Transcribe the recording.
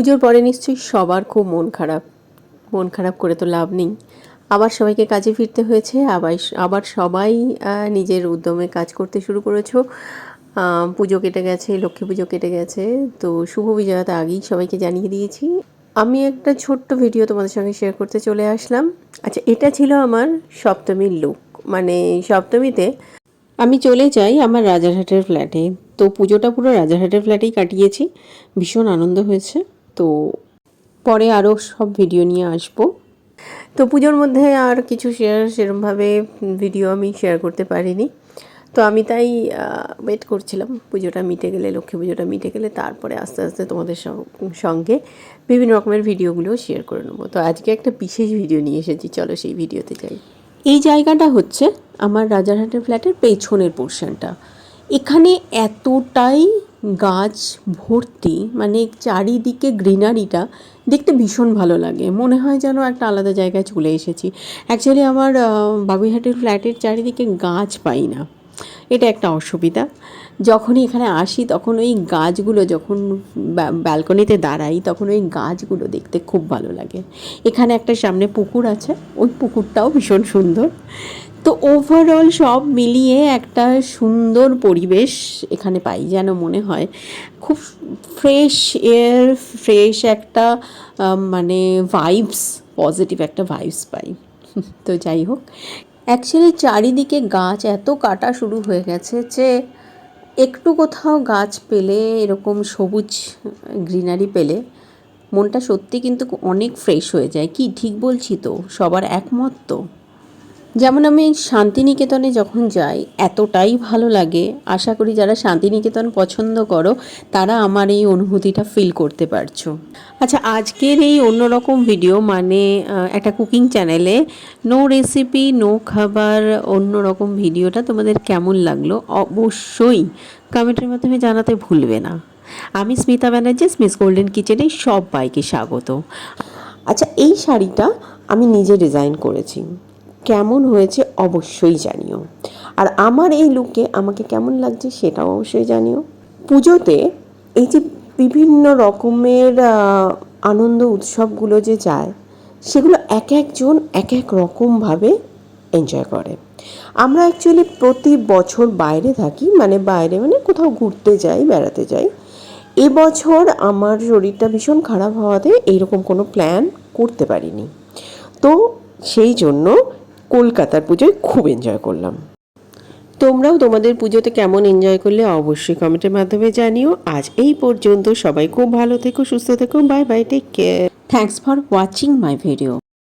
পুজোর পরে নিশ্চয়ই সবার খুব মন খারাপ। মন খারাপ করে তো লাভ নেই। আবার সবাইকে কাজে ফিরতে হয়েছে। আবার আবার সবাই নিজের উদ্যমে কাজ করতে শুরু করেছ। পুজো কেটে গেছে, লক্ষ্মী পুজো কেটে গেছে। তো শুভ বিজয়াতে আগেই সবাইকে জানিয়ে দিয়েছি। আমি একটা ছোট্ট ভিডিও তোমাদের সঙ্গে শেয়ার করতে চলে আসলাম। আচ্ছা এটা ছিল আমার সপ্তমীর লুক মানে সপ্তমীতে আমি চলে যাই আমার রাজারহাটের ফ্ল্যাটে তো পুজোটা পুরো রাজারহাটের ফ্ল্যাটেই কাটিয়েছি। ভীষণ আনন্দ হয়েছে। তো পরে আরও সব ভিডিও নিয়ে আসব। তো পুজোর মধ্যে আর কিছু শেয়ার সেরমভাবে ভিডিও আমি শেয়ার করতে পারিনি। তো আমি তাই ওয়েট করছিলাম পুজোটা মিটে গেলে, লক্ষ্মী পুজোটা মিটে গেলে, তারপরে আস্তে আস্তে তোমাদের সঙ্গে বিভিন্ন রকমের ভিডিওগুলো শেয়ার করে নেব। তো আজকে একটা বিশেষ ভিডিও নিয়ে এসেছি, চলো সেই ভিডিওতে যাই। এই জায়গাটা হচ্ছে আমার রাজারহাটের ফ্ল্যাটের পেছনের পোর্শনটা এখানে এতটাই গাছ ভর্তি মানে চারিদিকে গ্রিনারিটা দেখতে ভীষণ ভালো লাগে। মনে হয় যেন একটা আলাদা জায়গায় চলে এসেছি। অ্যাকচুয়ালি আমার আহ, বাগুইহাটের ফ্ল্যাটের চারিদিকে গাছ পাই না। এটা একটা অসুবিধা। যখনই এখানে আসি তখন ওই গাছগুলো যখন ব্যালকনিতে দাঁড়াই তখন ওই গাছগুলো দেখতে খুব ভালো লাগে। এখানে একটা সামনে পুকুর আছে ওই পুকুরটাও ভীষণ সুন্দর। তো ওভারঅল সব মিলিয়ে একটা সুন্দর পরিবেশ এখানে পাই, যেন মনে হয়। খুব ফ্রেশ এয়ার ফ্রেশ একটা মানে ভাইবস পজিটিভ একটা ভাইবস পাই। তো যাই হোক অ্যাকচুয়ালি চারিদিকে গাছ এত কাটা শুরু হয়ে গেছে যে একটু কোথাও গাছ পেলে, এরকম সবুজ গ্রিনারি পেলে, মনটা সত্যি কিন্তু অনেক ফ্রেশ হয়ে যায়। কি ঠিক বলছি তো? সবার একমত তো? যেমন আমি শান্তিনিকেতনে যখন যাই, এতটাই ভালো লাগে। আশা করি যারা শান্তিনিকেতন পছন্দ করো, তারা আমার এই অনুভূতিটা ফিল করতে পারছ। আচ্ছা আজকের এই অন্যরকম ভিডিও মানে একটা কুকিং চ্যানেলে নো রেসিপি নো খাবার, অন্যরকম ভিডিওটা তোমাদের কেমন লাগল? অবশ্যই কমেন্টের মাধ্যমে জানাতে ভুলবে না। আমি স্মিতা ব্যানার্জি স্মিস গোল্ডেন কিচেনে সবাইকে স্বাগত। আচ্ছা এই শাড়িটা আমি নিজে ডিজাইন করেছি। কেমন হয়েছে অবশ্যই জানিও। আর আমার এই লুকে আমাকে কেমন লাগছে সেটাও অবশ্যই জানিও। পুজোতে এই যে বিভিন্ন রকমের আনন্দ উৎসবগুলো যে যায়, সেগুলো এক একজন এক এক রকমভাবে এনজয় করে। আমরা অ্যাকচুয়ালি প্রতি বছর বাইরে থাকি মানে বাইরে মানে কোথাও ঘুরতে যাই, বেড়াতে যাই। এবছর আমার শরীরটা ভীষণ খারাপ হওয়াতে এইরকম কোনো প্ল্যান করতে পারিনি। তো সেই জন্য কলকাতার পুজোয় খুব এনজয় করলাম। তোমরাও তোমাদের পুজোতে কেমন এনজয় করলে অবশ্যই কমেন্টের মাধ্যমে জানিও। আজ এই পর্যন্ত সবাই খুব ভালো থেকো, সুস্থ থেকো bye bye take care thanks for watching my video